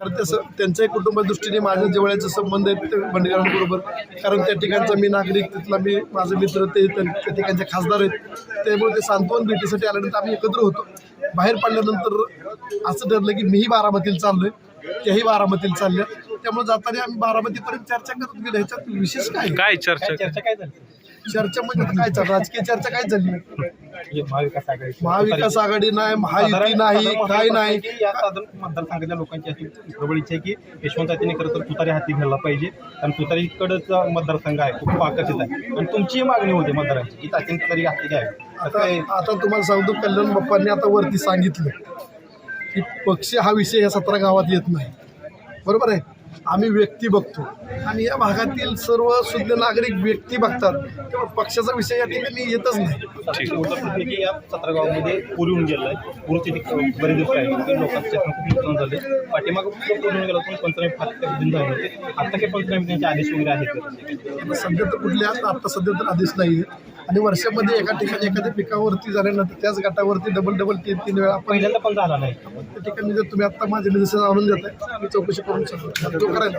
कारण तसं त्यांच्याही कुटुंब दृष्टीने माझ्या जवळचे संबंध आहेत ते बंडकरांबरोबर कारण त्या ठिकाणचा मी नागरिक तिथला मी माझे मित्र ते त्या ठिकाणचे खासदार आहेत. त्यामुळे ते सांत्वन भेटीसाठी आल्यानंतर आम्ही एकत्र होतो. बाहेर पडल्यानंतर असं ठरलं की मीही बारामतीला चाललोय त्याही बारामतीला चालल्या. त्यामुळे जाताना आम्ही बारामतीपर्यंत चर्चा करत गेलो. ह्याच्यात विशेष काय? काय चर्चा चर्चा? काय झाली? चर्चा म्हणजे आता काय चाललं राजकीय चर्चा काय झाली? महाविकास आघाडी. महाविकास आघाडी नाही महायुती नाही काय नाही. या साधारण मतदारसंघातल्या लोकांची अशी प्रबळ इच्छा आहे की यशवंत तिने खरं तर तुतारी हाती घ्यायला पाहिजे. कारण तुतारीकडचा मतदारसंघ आहे खूप आकर्षित आहे. आणि तुमची मागणी होती मतदारांची की तात्याने तुतारी हाती घ्यावी. आता तुम्हाला सांगतो कल्याण बाप्पांनी आता वरती सांगितलं की पक्ष हा विषय या सतरा गावात येत नाही. बरोबर आहे? आम्ही व्यक्ती बघतो. आणि या भागातील सर्व शुद्ध नागरिक व्यक्ती बघतात. तेव्हा पक्षाचा विषय या ठिकाणी येतच नाही. एवढं प्रश्न की या सतरा गावामध्ये पूर येऊन ती बरेच दिवस आहे खूप नुकसान झाले. पाठीमागं पूर येऊन गेला पण पंचनामे फार दिन झाले होते आता काही पंचनामे त्यांचे आदेश वगैरे आहेत सध्या तर कुठल्या आता सध्या तर आदेश नाही आहे आणि वर्षामध्ये एका ठिकाणी एखाद्या पिकावरती झाल्यानंतर त्याच गटावरती डबल डबल तीन तीन वेळा पहिल्यांदा पण झाला नाही. त्या ठिकाणी जर तुम्ही आत्ता माझे निर्देशन आणून देताय मी चौकशी करून सांगतो. तो करायला.